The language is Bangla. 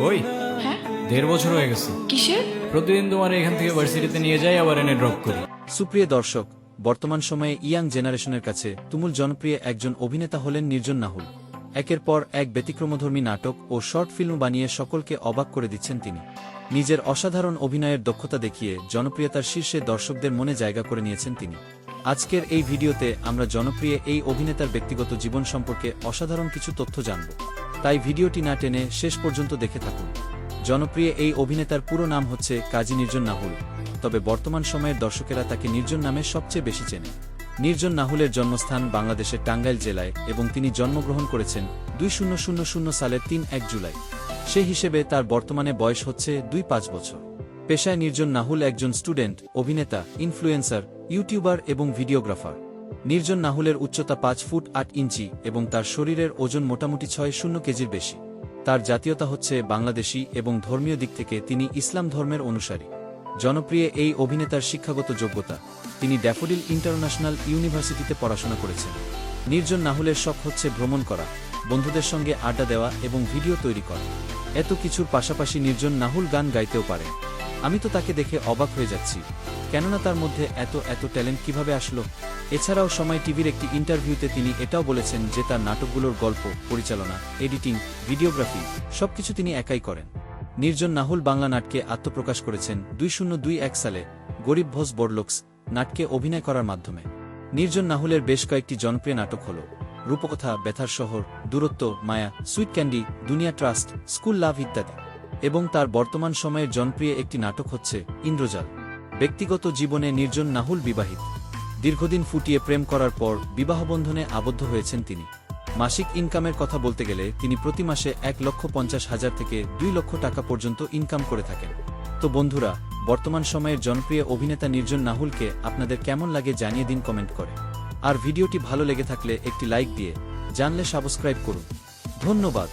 ওই হ্যাঁ? দেড় বছর হয়ে গেছে। কিসের? প্রতিদিন তোমার এখান থেকে ভার্সিটিতে নিয়ে যাই আবার এনে ড্রপ করি। সুপ্রিয় দর্শক বর্তমান সময়ে ইয়াং জেনারেশনের কাছে তুমুল জনপ্রিয় একজন অভিনেতা হলেন নির্জন নাহুল। একের পর এক ব্যতিক্রমধর্মী নাটক ও শর্ট ফিল্ম বানিয়ে সকলকে অবাক করে দিচ্ছেন তিনি। নিজের অসাধারণ অভিনয়ের দক্ষতা দেখিয়ে জনপ্রিয়তার শীর্ষে দর্শকদের মনে জায়গা করে নিয়েছেন তিনি। আজকের এই ভিডিওতে আমরা জনপ্রিয় এই অভিনেতার ব্যক্তিগত জীবন সম্পর্কে অসাধারণ কিছু তথ্য জানব। তাই ভিডিওটি না টেনে শেষ পর্যন্ত দেখে থাকুন। জনপ্রিয় এই অভিনেতার পুরো নাম হচ্ছে কাজী নির্জন নাহুল, তবে বর্তমান সময়ের দর্শকেরা তাকে নির্জন নামে সবচেয়ে বেশি চেনে। নির্জন নাহুলের জন্মস্থান বাংলাদেশের টাঙ্গাইল জেলায় এবং তিনি জন্মগ্রহণ করেছেন দুই শূন্য শূন্য শূন্য সালের তিন এক জুলাই। সে হিসেবে তার বর্তমানে বয়স হচ্ছে দুই পাঁচ বছর। পেশায় নির্জন নাহুল একজন স্টুডেন্ট, অভিনেতা, ইনফ্লুয়েন্সার, ইউটিউবার এবং ভিডিওগ্রাফার। নির্জন নাহুলের উচ্চতা পাঁচ ফুট আট ইঞ্চি এবং তার শরীরের ওজন মোটামুটি ছয় শূন্য কেজির বেশি। তার জাতীয়তা হচ্ছে বাংলাদেশী এবং ধর্মীয় দিক থেকে তিনি ইসলাম ধর্মের অনুসারী। জনপ্রিয় এই অভিনেতার শিক্ষাগত যোগ্যতা, তিনি ড্যাফোডিল ইন্টারন্যাশনাল ইউনিভার্সিটিতে পড়াশোনা করেছেন। নির্জন নাহুলের শখ হচ্ছে ভ্রমণ করা, বন্ধুদের সঙ্গে আড্ডা দেওয়া এবং ভিডিও তৈরি করা। এত কিছুর পাশাপাশি নির্জন নাহুল গান গাইতেও পারে। আমি তো তাকে দেখে অবাক হয়ে যাচ্ছি। কেননা তার মধ্যে এত এত ট্যালেন্ট কীভাবে আসলো? এছাড়াও সময় টিভির একটি ইন্টারভিউতে তিনি এটাও বলেছেন যে তার নাটকগুলোর গল্প, পরিচালনা এডিটিং ভিডিওগ্রাফি সবকিছু তিনি একাই করেন। নির্জন নাহুল বাংলা নাটকে আত্মপ্রকাশ করেছেন দুই শূন্য দুই এক সালে গরিব ভোজ বোর্ডলোকস নাটকে অভিনয় করার মাধ্যমে। নির্জন নাহুলের বেশ কয়েকটি জনপ্রিয় নাটক হল রূপকথা, ব্যথার শহর, দূরত্ব, মায়া, সুইট ক্যান্ডি, দুনিয়া ট্রাস্ট, স্কুল লাভ ইত্যাদি। এবং তার বর্তমান সময়ের জনপ্রিয় একটি নাটক হচ্ছে ইন্দ্রজাল। ব্যক্তিগত জীবনে নির্জন নাহুল বিবাহিত। দীর্ঘদিন ফুটিয়ে প্রেম করার পর বিবাহবন্ধনে আবদ্ধ হয়েছেন তিনি। মাসিক ইনকামের কথা বলতে গেলে তিনি প্রতি মাসে এক লক্ষ পঞ্চাশ হাজার থেকে দুই লক্ষ টাকা পর্যন্ত ইনকাম করে থাকেন। তো বন্ধুরা, বর্তমান সময়ের জনপ্রিয় অভিনেতা নির্জন নাহুলকে আপনাদের কেমন লাগে জানিয়ে দিন কমেন্ট করে। আর ভিডিওটি ভালো লেগে থাকলে একটি লাইক দিয়ে জানলে সাবস্ক্রাইব করুন। ধন্যবাদ।